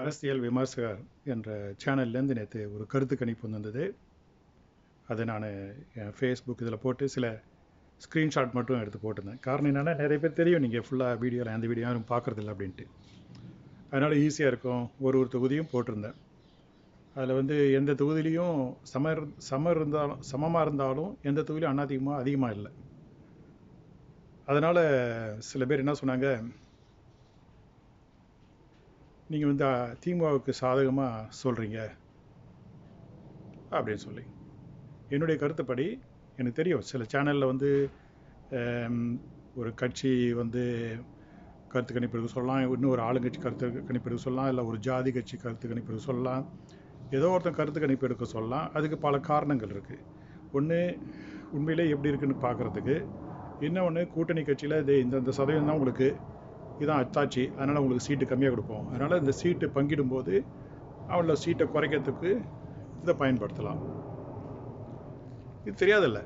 அரசியல் விமர்சகர் என்ற சேனல்லேருந்து நேற்று ஒரு கருத்து கணிப்பு வந்தது. அதை நான் என் ஃபேஸ்புக் இதில் போட்டு சில ஸ்க்ரீன்ஷாட் மட்டும் எடுத்து போட்டிருந்தேன். காரணம் என்னென்னா நிறைய பேர் தெரியும் நீங்கள் ஃபுல்லாக வீடியோவில் எந்த வீடியோ யாரும் பார்க்குறதில்ல அப்படின்ட்டு. அதனால் ஈஸியாக இருக்கும். ஒரு ஒரு தொகுதியும் போட்டிருந்தேன். அதில் வந்து எந்த தொகுதியிலையும் சம சமர் சம இருந்தாலும் சமமாக இருந்தாலும் எந்த தொகுதியிலும் அதிகமாக அதிகமாக இல்லை. அதனால் சில பேர் என்ன சொன்னாங்க நீங்கள் வந்து திமுகவுக்கு சாதகமாக சொல்கிறீங்க அப்படின்னு சொல்லி. என்னுடைய கருத்துப்படி எனக்கு தெரியும் சில சேனலில் வந்து ஒரு கட்சி வந்து கருத்து கணிப்பிற்கு சொல்லலாம் இன்னும் ஒரு ஆளுங்கட்சி கருத்து கணிப்பிற்கு சொல்லலாம் இல்லை ஒரு ஜாதி கட்சி கருத்து கணிப்பிற்கு சொல்லலாம் ஏதோ ஒருத்தன் கருத்து கணிப்பு எடுக்க சொல்லலாம் அதுக்கு பல காரணங்கள் இருக்குது ஒன்று உண்மையிலே எப்படி இருக்குன்னு பார்க்குறதுக்கு இன்னொன்று கூட்டணி கட்சியில் இது இந்த இந்த சதவீதம் தான் உங்களுக்கு இதான் அத்தாச்சி அதனால் உங்களுக்கு சீட்டு கம்மியாக கொடுப்போம். அதனால் இந்த சீட்டு பங்கிடும்போது அவங்கள சீட்டை குறைக்கிறதுக்கு இதை பயன்படுத்தலாம். இது தெரியாதில்ல.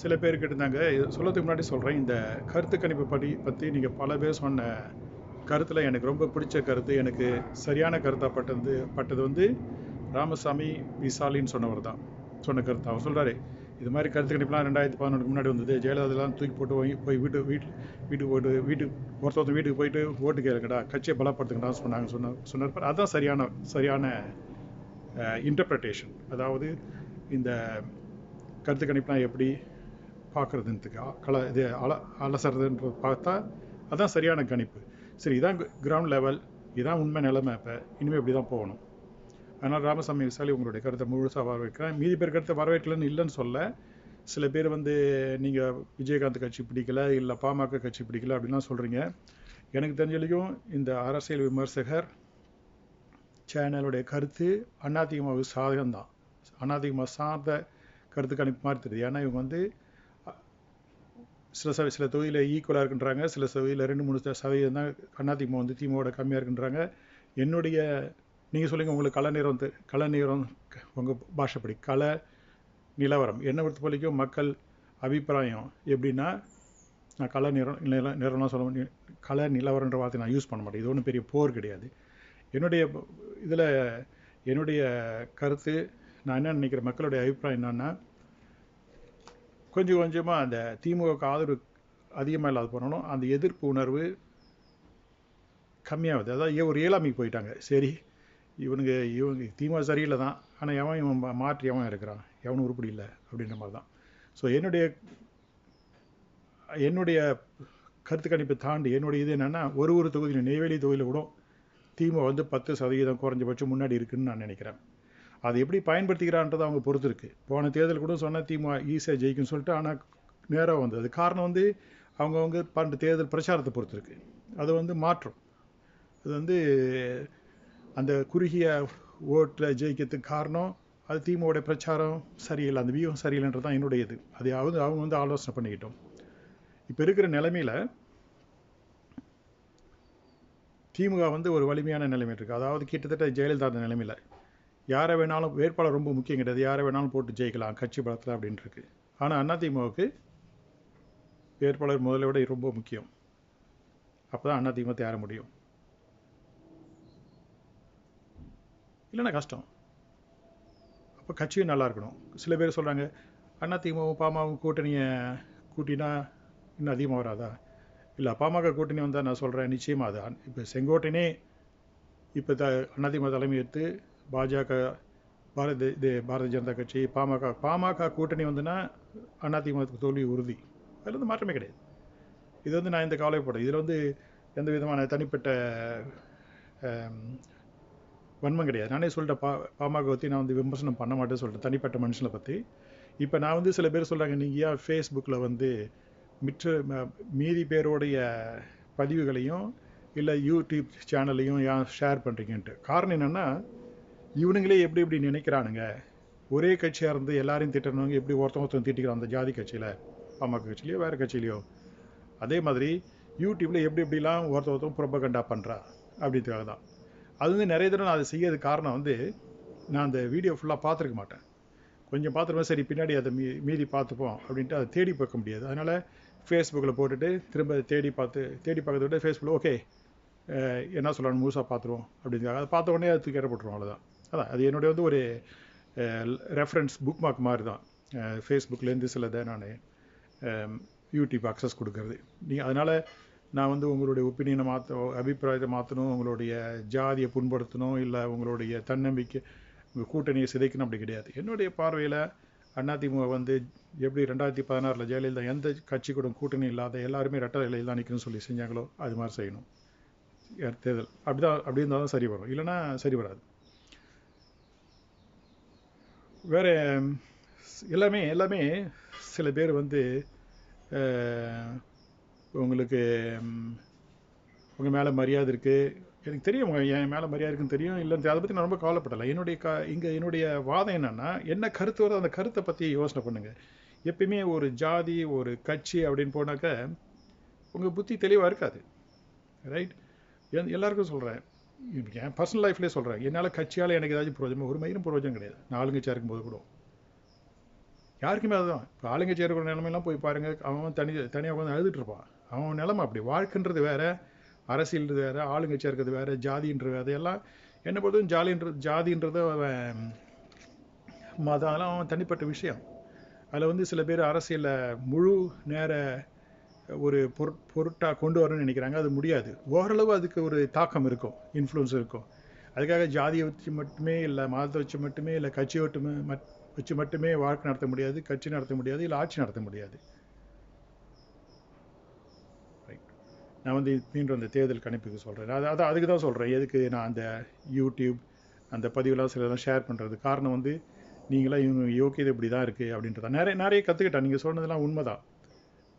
சில பேர் கேட்டிருந்தாங்க இது சொல்லதுக்கு முன்னாடி சொல்கிறேன் இந்த கருத்து கணிப்பு படி பற்றி நீங்கள் பல பேர் சொன்ன கருத்தில் எனக்கு ரொம்ப பிடிச்ச கருத்து எனக்கு சரியான கருத்தாக பட்டது பட்டது வந்து ராமசாமி விசாலின்னு சொன்னவர் தான். சொன்ன கருத்து. அவர் சொல்கிறாரு இது மாதிரி கருத்து கணிப்புலாம் ரெண்டாயிரத்தி பதினொன்றுக்கு முன்னாடி வந்தது. ஜெயலலிதாலாம் தூக்கி போட்டு வாங்கி போய் வீட்டு வீட்டு வீட்டுக்கு போய்ட்டு வீட்டுக்கு ஒருத்தர் வீட்டுக்கு போயிட்டு ஓட்டு கேளுங்கடா கட்சியை பலப்படுத்துங்கடா சொன்னாங்க சொன்ன சொன்னார். அதுதான் சரியான சரியான இன்டர்பிரட்டேஷன் அதாவது இந்த கருத்து கணிப்புலாம் எப்படி பார்க்குறதுன்றதுக்கு கல இது அல அலசறதுன்றது பார்த்தா அதான் சரியான கணிப்பு. சரி இதான் கிரவுண்ட் லெவல் இதான் உண்மை நிலைமை இப்போ இனிமேல் இப்படி தான் போகணும். அதனால் ராமசாமி விசாலி உங்களுடைய கருத்தை முழுசாக வரவேற்கிறேன். மீதி பேர் கருத்தை வரவேற்கலன்னு இல்லைன்னு சொல்ல. சில பேர் வந்து நீங்கள் விஜயகாந்த் கட்சி பிடிக்கல இல்லை பாமக கட்சி பிடிக்கல அப்படின்லாம் சொல்கிறீங்க எனக்கு தெரிஞ்ச வரைக்கும் இந்த அரசியல் விமர்சகர் சேனலுடைய கருத்து அதிமுக சாதகம் தான் அதிமுக சார்ந்த கருத்து கணிப்பு மாதிரி தெரியுது ஏன்னா இவங்க வந்து சில ச சில தொகுதியில் ஈக்குவலாக இருக்குன்றாங்க. சில தொகுதியில் ரெண்டு மூணு சதவீதம் தான் அதிமுக வந்து திமுகவோட கம்மியாக இருக்குன்றாங்க. என்னுடைய நீங்கள் சொல்லுங்கள் உங்களுக்கு கல நேரம் தெ- நிறம் உங்கள் பாஷைப்படி கல நிலவரம். என்னை பொறுத்த வரைக்கும் மக்கள் அபிப்பிராயம் எப்படின்னா நான் கல நிறம் நில நிறம்லாம் சொல்ல முடியும். கல நிலவரன்ற வார்த்தை நான் யூஸ் பண்ண மாட்டேன். இது ஒன்றும் பெரிய போர் கிடையாது. என்னுடைய இதில் என்னுடைய கருத்து நான் என்ன நினைக்கிறேன் மக்களுடைய அபிப்பிராயம் என்னென்னா கொஞ்சம் கொஞ்சமாக அந்த திமுக ஆதரவு அதிகமாக இல்லாத போனாலும் அந்த எதிர்ப்பு உணர்வு கம்மியாகுது. அதாவது ஏ- ஒரு இயலாமைக்கு போயிட்டாங்க. சரி இவனுங்க இவங்க திமுக சரியில்லை தான். ஆனால் எவன் இவன் மா- மாற்றி எவன் இருக்கிறான் எவனும் உருப்படி இல்லை அப்படின்ற மாதிரி தான். ஸோ என்னுடைய என்னுடைய கருத்து கணிப்பை தாண்டி என்னுடைய இது என்னென்னா ஒரு ஒரு தொகுதியில் நெய்வேலி தொகுதியில் கூட திமுக வந்து பத்து சதவீதம் குறைஞ்சபட்சம் முன்னாடி இருக்குதுன்னு நான் நினைக்கிறேன். அதை எப்படி பயன்படுத்திக்கிறான்றது அவங்க பொறுத்து இருக்குது போன தேர்தல் கூட சொன்ன திமுக ஈஸியாக ஜெயிக்கும்னு சொல்லிட்டு ஆனால் நேராக வந்தது. அது காரணம் வந்து அவங்கவுங்க பண்டு தேர்தல் பிரச்சாரத்தை பொறுத்து இருக்குது அது வந்து மாற்றம். அது வந்து அந்த குறுகிய ஓட்டில் ஜெயிக்கிறதுக்கு காரணம் அது திமுகவுடைய பிரச்சாரம் சரியில்லை. அந்த வியூகம் சரியில்லைன்றது தான் என்னுடைய இது அவங்க வந்து ஆலோசனை பண்ணிக்கிட்டோம். இப்போ இருக்கிற நிலைமையில் திமுக வந்து ஒரு வலிமையான நிலைமை இருக்குது அதாவது கிட்டத்தட்ட ஜெயலலிதா அந்த நிலைமையில். யாரை வேணாலும் வேட்பாளர் ரொம்ப முக்கியம் கிடையாது. யாரை வேணாலும் போட்டு ஜெயிக்கலாம் கட்சி பலத்தில் அப்படின்ட்டு இருக்கு. ஆனால் அதிமுகவுக்கு வேட்பாளர் முதல்ல விட ரொம்ப முக்கியம். அப்போ தான் அதிமுக தேர முடியும். இல்லைன்னா கஷ்டம். அப்போ கட்சியும் நல்லா இருக்கணும். சில பேர் சொல்கிறாங்க அதிமுகவும் பாமகவும் கூட்டணியை கூட்டினா இன்னும் அதிகமாக வராதா? இல்லை பாமக கூட்டணி வந்தால் நான் சொல்கிறேன் நிச்சயமாக அது இப்போ செங்கோட்டனே இப்போ த அதிமுக தலைமை எடுத்து பாஜக பாரத இது பாரதிய ஜனதா கட்சி பாமக பாமக கூட்டணி வந்துன்னா அதிமுக தோல்வி உறுதி. அதில் வந்து மாற்றமே கிடையாது. இது வந்து நான் இந்த கவலைப்படும் இதில் வந்து எந்த விதமான தனிப்பட்ட வன்மம் கிடையாது. நானே சொல்லிட்டேன் பா பாமக பற்றி நான் வந்து விமர்சனம் பண்ண மாட்டேன்னு சொல்லிட்டேன் தனிப்பட்ட மனுஷனை பற்றி இப்போ நான் வந்து சில பேர் சொல்கிறாங்க நீங்கள் ஏன் ஃபேஸ்புக்கில் வந்து மிற்ற ம- மீதி பேருடைய பதிவுகளையும் இல்லை யூடியூப் சேனல்லையும் ஏன் ஷேர் பண்ணுறீங்கன்ட்டு காரணம் என்னென்னா இவனுங்களே எப்படி எப்படி நினைக்கிறானுங்க? ஒரே கட்சியாக இருந்து எல்லாரையும் திட்டணுங்க எப்படி ஒருத்தன் ஒருத்தன் திட்டிக்கிறான் அந்த ஜாதி கட்சியில்? பாமக கட்சியிலையோ வேறு கட்சியிலையோ. அதே மாதிரி யூடியூப்பில் எப்படி எப்படிலாம் ஒருத்த ஒருத்தன் புறப்பகண்டா பண்ணுறா அப்படின்றதுக்காக தான் அது வந்து நிறைய தடவை நான் அதை செய்யறது காரணம் வந்து நான் அந்த வீடியோ ஃபுல்லாக பார்த்துருக்க மாட்டேன். கொஞ்சம் பார்த்துருவேன் சரி பின்னாடி அதை மீ மீதி பார்த்துப்போம் அப்படின்ட்டு அதை தேடி பார்க்க முடியாது. அதனால் ஃபேஸ்புக்கில் போட்டுட்டு திரும்ப தேடி பார்த்து தேடி பார்க்கறத விட ஃபேஸ்புக்கில் ஓகே என்ன சொல்லணும் முழுசாக பார்த்துருவோம் அப்படிங்கிறாங்க அதை பார்த்த உடனே அது தூக்கி போட்டுருவோம் அவ்வளோதான் அதான் அது என்னுடைய வந்து ஒரு ரெஃபரன்ஸ் புக் மார்க் மாதிரி தான் ஃபேஸ்புக்லேருந்து சிலதை நான் யூடியூப் அக்சஸ் கொடுக்கறது. நீங்கள் அதனால் நான் வந்து உங்களுடைய ஒப்பீனியனை மாற்ற அபிப்பிராயத்தை மாற்றணும் உங்களுடைய ஜாதியை புண்படுத்தணும் இல்லை உங்களுடைய தன்னம்பிக்கை உங்கள் கூட்டணியை சிதைக்கணும் அப்படி கிடையாது. என்னுடைய பார்வையில் அதிமுக வந்து எப்படி ரெண்டாயிரத்தி பதினாறில் ஜெயலலிதா எந்த கட்சி கூட கூட்டணி இல்லாத எல்லாருமே ரெட்டை இலையில் தான் நிற்கணும்னு சொல்லி செஞ்சாங்களோ அது மாதிரி செய்யணும். தேர்தல். அப்படி தான் அப்படி இருந்தால் தான் சரி வரும். இல்லைன்னா சரி வராது. வேறு எல்லாமே எல்லாமே சில பேர் வந்து உங்களுக்கு உங்கள் மேலே மரியாதை இருக்குது எனக்கு தெரியும் என் மேலே மரியாதை இருக்குன்னு தெரியும். இல்லை அதை பற்றி நான் ரொம்ப கவலைப்படலை. என்னுடைய க இங்கே என்னுடைய வாதம் என்னென்னா என்ன கருத்து வருதோ அந்த கருத்தை பற்றி யோசனை பண்ணுங்கள் எப்பயுமே ஒரு ஜாதி ஒரு கட்சி அப்படின்னு போனாக்க உங்கள் புத்தி தெளிவாக இருக்காது. ரைட் எல்லாருக்கும் சொல்கிறேன் என் பர்சனல் லைஃப்லேயே சொல்கிறேன் என்னால் கட்சியால் எனக்கு ஏதாச்சும் புரோஜனம் ஒரு மயிரும் புரோஜனம் கிடையாது. நான் ஆளுங்கட்சியாக இருக்கும்போது கூட. யாருக்குமே அதுதான். இப்போ ஆளுங்க இருக்கிற நிலமையெல்லாம் போய் பாருங்கள் அவன் தனி தனியாக உட்காந்து அழுதுட்டு இருப்பான். அவன் நிலமை அப்படி. வாழ்க்கைன்றது வேற அரசியல்ன்றது வேற ஆளுங்கட்சியாக இருக்கிறது வேற ஜாதின்றது வேற. எல்லாம் என்ன பொறுத்தவரைக்கும் ஜாலின்ற ஜாதின்றது அவன் மதம் அதெல்லாம் அவன் தனிப்பட்ட விஷயம். அதில் வந்து சில பேர் அரசியலில் முழு நேர ஒரு பொருட் பொருட்டாக கொண்டு வரணும்னு நினைக்கிறாங்க. அது முடியாது. ஓரளவு அதுக்கு ஒரு தாக்கம் இருக்கும். இன்ஃப்ளூயன்ஸ் இருக்கும். அதுக்காக ஜாதியை வச்சு மட்டுமே இல்லை மதத்தை வச்சு மட்டுமே இல்லை கட்சியை மட்டுமே மட் வச்சு மட்டுமே வாழ்க்கை நடத்த முடியாது கட்சி நடத்த முடியாது இல்லை ஆட்சி நடத்த முடியாது. ரைட் நான் வந்து மீண்டும் அந்த தேர்தல் கணிப்புக்கு சொல்கிறேன் அது அதை அதுக்கு தான் சொல்கிறேன் எதுக்கு நான் அந்த யூடியூப் அந்த பதிவுலாம் சிலதெல்லாம் ஷேர் பண்ணுறது காரணம் வந்து நீங்களாம் இவங்க யோக்கியது இப்படி தான் இருக்குது அப்படின்றத. நிறைய நிறைய கற்றுக்கிட்டேன் நீங்கள் சொன்னதெல்லாம் உண்மைதான்.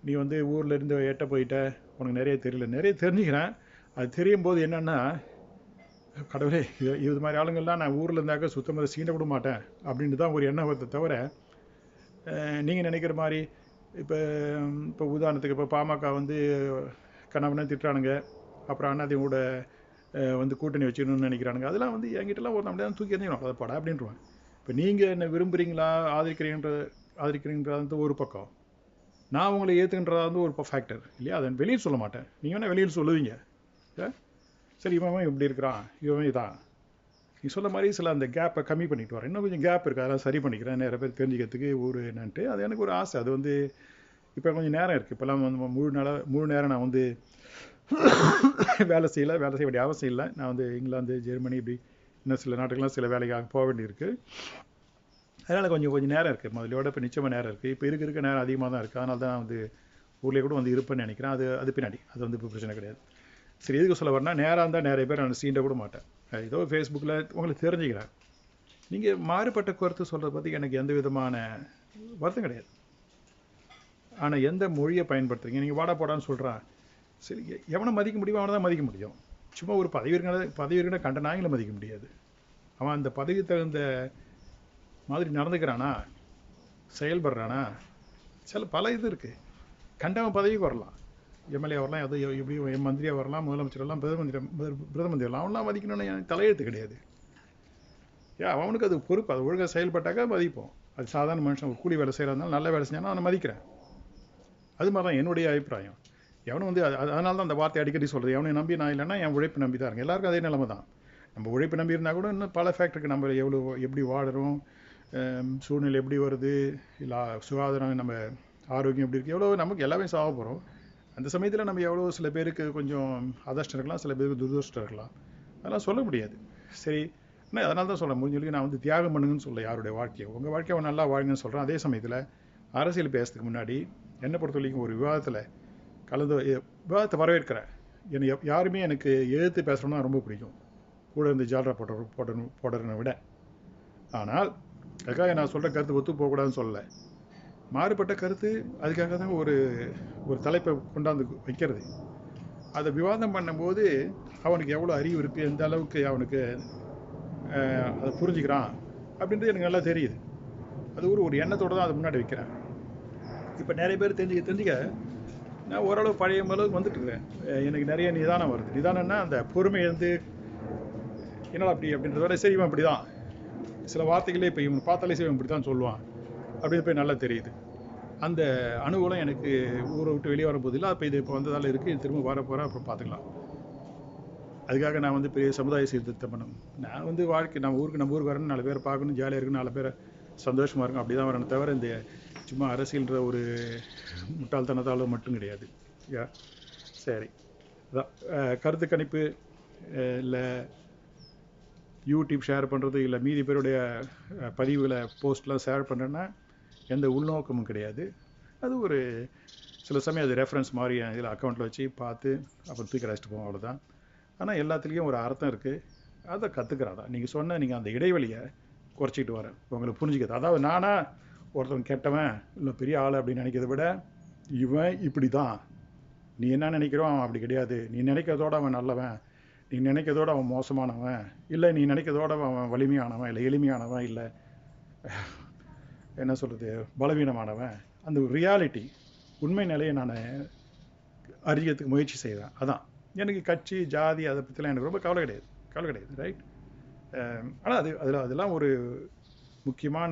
நீ வந்து ஊரில் இருந்து எட்ட போயிட்ட உனக்கு நிறைய தெரியல. நிறைய தெரிஞ்சுக்கிறேன். அது தெரியும் போது என்னென்னா கடவுளே இது இது மாதிரி ஆளுங்கள்லாம் நான் ஊரில் இருந்தாக்க சுத்தமாக சீண்ட விட மாட்டேன் அப்படின்ட்டு தான் ஒரு எண்ணம் வருது தவிர நீங்கள் நினைக்கிற மாதிரி இப்போ இப்போ உதாரணத்துக்கு இப்போ பாமக வந்து கணவனை திட்டுறானுங்க அப்புறம் அண்ணாதியோட வந்து கூட்டணி வச்சுக்கணும்னு நினைக்கிறானுங்க. அதெல்லாம் வந்து என்கிட்டலாம் ஒரு நம்மளே தூக்கி எறிஞ்சிடும் அதை படம் அப்படின்ட்டுருவேன் இப்போ நீங்கள் என்ன விரும்புகிறீங்களா ஆதரிக்கிறீங்கன்ற ஆதரிக்கிறீங்கன்றது ஒரு பக்கம். நான் உங்களை ஏற்றுக்கின்றதா வந்து ஒரு ஃபேக்டர் இல்லையா? அதை வெளியில் சொல்ல மாட்டேன். நீங்கள் வேணால் வெளியில் சொல்லுவீங்க. ஏ? சரி இவன் இப்படி இருக்கிறான். இவன் இதான். நீ சொல்ல மாதிரி சில அந்த கேப்பை கம்மி பண்ணிட்டு வரேன் இன்னும் கொஞ்சம் கேப் இருக்குது அதெல்லாம் சரி பண்ணிக்கிறேன். நிறைய பேர் தெரிஞ்சுக்கிறதுக்கு ஒரு என்னன்ட்டு. அது எனக்கு ஒரு ஆசை. அது வந்து இப்போ கொஞ்சம் நேரம் இருக்குது இப்போல்லாம் வந்து முழு நேரம் முழு நேரம் நான் வந்து வேலை செய்யலை. வேலை செய்ய வேண்டிய அவசியம் இல்லை. நான் வந்து இங்கிலாந்து ஜெர்மனி இப்படி இன்னும் சில நாட்டுக்கெல்லாம் சில வேலைக்காக போக வேண்டியிருக்கு. அதனால் கொஞ்சம் கொஞ்சம் நேரம் இருக்குது முதலோட இப்போ நிச்சயமாக நேரம் இருக்குது இப்போ இருக்க இருக்க நேரம் அதிகமாக தான் இருக்குது அதனால தான் நான் வந்து ஊர்லேயே கூட வந்து இருப்பேன்னு நினைக்கிறேன். அது அது பின்னாடி. அது வந்து இப்போ பிரச்சனை கிடையாது. சரி எதுக்கு சொல்ல வரேன்னா நேராக இருந்தால் நிறைய பேர் நான் சீண்ட கூட மாட்டேன். ஏதோ ஃபேஸ்புக்கில் உங்களுக்கு தெரிஞ்சுக்கிறேன். நீங்கள் மாறுபட்ட கருத்து சொல்கிறத பற்றி எனக்கு எந்த விதமான வருத்தம் கிடையாது. ஆனால் எந்த மொழியை பயன்படுத்துறீங்க? நீங்கள் வாடா போடான்னு சொல்கிறான் சரி எவனை மதிக்க முடியுமோ அவனை தான் மதிக்க முடியும். சும்மா ஒரு பதவி இருக்கிற பதவி இருக்கிற கண்ட நாய்களை மதிக்க முடியாது. அவன் அந்த பதவி தகுந்த மாதிரி நடந்துக்கிறானா? செயல்படுறானா? சில பல இது இருக்குது கண்டவன் பதவிக்கு வரலாம். எம்எல்ஏ வரலாம் எதோ எப்படி எம் மந்திரியாக வரலாம் முதலமைச்சர் வரலாம் பிரதம மந்திரி வரலாம் அவன்லாம் மதிக்கணும்னு எனக்கு தலையெழுத்து கிடையாது. ஏன் அவனுக்கு அது பொறுப்பு அது ஒழுங்காக செயல்பட்டாக்கா மதிப்போம். அது சாதாரண மனுஷன் ஒரு கூலி வேலை செய்கிறதுனால நல்ல வேலை செஞ்சானா அவனை மதிக்கிறேன். அது மாதிரி தான் என்னுடைய அபிப்பிராயம். எவனும் வந்து அது அதனால தான் அந்த வார்த்தை அடிக்கடி சொல்கிறது எவனை நம்பி நான் இல்லைன்னா என் உழைப்பு நம்பி தான் இருக்கேன். எல்லாருக்கும் அதே நிலைமை தான் நம்ம உழைப்பு நம்பி இருந்தால் கூட இன்னும் பல ஃபேக்டருக்கு நம்ம எவ்வளோ எப்படி வாடுறோம் சூழ்நிலை எப்படி வருது இல்லை சுகாதாரம் நம்ம ஆரோக்கியம் எப்படி இருக்குது எவ்வளோ நமக்கு எல்லாமே சாக போகிறோம் அந்த சமயத்தில் நம்ம எவ்வளோ சில பேருக்கு கொஞ்சம் அதிர்ஷ்டம் இருக்கலாம் சில பேருக்கு துரதிருஷ்டம் இருக்கலாம். அதெல்லாம் சொல்ல முடியாது. சரி ஆனால் அதனால தான் சொல்கிறேன் முடிஞ்சவரைக்கும் நான் வந்து தியாகம் பண்ணுங்கன்னு சொல்ல யாருடைய வாழ்க்கையை. உங்கள் வாழ்க்கையை அவன் நல்லா வாழுங்கன்னு சொல்கிறேன் அதே சமயத்தில் அரசியல் பேசுறதுக்கு முன்னாடி என்னை பொறுத்த வரைக்கும் ஒரு விவாதத்தில் கலந்து விவாதத்தை வரவேற்கிறேன். என்னை யாருமே எனக்கு எதிர்த்து பேசுகிறோம்னா ரொம்ப பிடிக்கும். கூட இருந்து ஜாலரா போட்ட போடணும் போடுறனை விட. ஆனால் அதுக்காக நான் சொல்கிற கருத்து ஒத்து போகக்கூடாதுன்னு சொல்லலை. மாறுபட்ட கருத்து அதுக்காக தான் ஒரு ஒரு தலைப்பை கொண்டாந்து வைக்கிறது. அதை விவாதம் பண்ணும்போது அவனுக்கு எவ்வளோ அறிவு இருக்குது எந்த அளவுக்கு அவனுக்கு அதை புரிஞ்சுக்கிறான் அப்படின்றது எனக்கு நல்லா தெரியுது. அது ஒரு ஒரு எண்ணத்தோடு தான் அதை முன்னாடி வைக்கிறேன். இப்போ நிறைய பேர் தெரிஞ்சுக்க தெரிஞ்சுக்க நான் ஓரளவு பழைய அளவுக்கு வந்துட்டு இருக்கேன். எனக்கு நிறைய நிதானம் வருது. நிதானம்னா அந்த பொறுமை இருந்து என்னடா அப்படி அப்படின்றத விட சரி இவன் இப்படி தான் சில வார்த்தைகளே இப்போ இவன் பார்த்தாலே சரி இவன் இப்படி தான் சொல்லுவான். அப்படின்னு போய் நல்லா தெரியுது. அந்த அனுகூலம் எனக்கு ஊரை விட்டு வெளியே வரும்போது இல்லை அப்போ இது இப்போ வந்ததால் இருக்குது இது திரும்ப வர போகிறேன் அப்புறம் பார்த்துக்கலாம் அதுக்காக நான் வந்து பெரிய சமுதாய சீர்திருத்தம் பண்ணணும். நான் வந்து வாழ்க்கை நம்ம ஊருக்கு நம்ம ஊருக்கு வரணும் நாலு பேரை பார்க்கணும் ஜாலியாக இருக்கணும் நாலு பேரை சந்தோஷமாக இருக்கும் அப்படி தான் வரணும் தவிர இந்த சும்மா அரசியல்ன்ற ஒரு முட்டாள்தனத்தால் மட்டும் கிடையாது. யா? சரி. அதான். கருத்து கணிப்பு இல்லை யூடியூப் ஷேர் பண்ணுறது இல்லை மீதி பேருடைய பதிவுகளை போஸ்ட்லாம் ஷேர் பண்ணுறேன்னா எந்த உள்நோக்கமும் கிடையாது. அது ஒரு சில சமயம் அது ரெஃபரன்ஸ் மாதிரி இதில் அக்கௌண்ட்டில் வச்சு பார்த்து அப்புறம் தூக்கி அழைச்சிட்டு போவோம் அவ்வளோதான் ஆனால் எல்லாத்துலேயும் ஒரு அர்த்தம் இருக்குது அதை கற்றுக்கிறாடா நீங்கள் சொன்ன நீங்கள் அந்த இடைவெளியை குறைச்சிக்கிட்டு வரேன். உங்களை புரிஞ்சுக்கிறது. அதாவது நானா ஒருத்தவன் கெட்டவன் இல்லை பெரிய ஆள் அப்படின்னு நினைக்கிறத விட இவன் இப்படி தான் நீ என்ன நினைக்கிறோ அவன் அப்படி கிடையாது. நீ நினைக்கிறதோட அவன் நல்லவன். நீ நினைக்கிறதோட அவன் மோசமானவன். இல்லை நீ நினைக்கிறதோட அவன் வலிமையானவன் இல்லை எளிமையானவன் இல்லை. என்ன சொல்கிறது பலவீனமானவன். அந்த ரியாலிட்டி உண்மை நிலையை நான் அறியத்துக்கு முயற்சி செய்வேன் அதான். எனக்கு கட்சி ஜாதி அதை பற்றிலாம் எனக்கு ரொம்ப கவலை கிடையாது. கவலை கிடையாது ரைட் ஆனால் அது அதில் அதெல்லாம் ஒரு முக்கியமான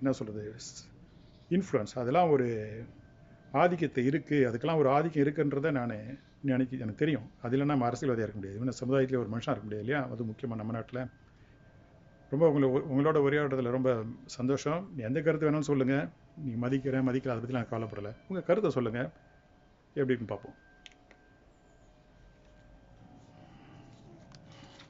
என்ன சொல்கிறது இன்ஃப்ளூயன்ஸ் அதெல்லாம் ஒரு ஆதிக்கத்தை இருக்குது அதுக்கெல்லாம் ஒரு ஆதிக்கம் இருக்குன்றதை நான் நினைக்க எனக்கு தெரியும். அது இல்லைன்னா நம்ம அரசியல்வாதியாக இருக்க முடியாது. இன்னும் சமுதாயத்தில் ஒரு மனுஷன் இருக்க முடியாது இல்லையா? அது முக்கியமாக நம்ம நாட்டில். ரொம்ப உங்களை உங்களோட உரையாடுறதுல ரொம்ப சந்தோஷம். எந்த கருத்து வேணாலும் சொல்லுங்கள் நீங்கள் மதிக்கிறேன் மதிக்கல அதை பற்றி நான் கவலைப்படலை. உங்கள் கருத்தை சொல்லுங்கள் எப்படின்னு பார்ப்போம்.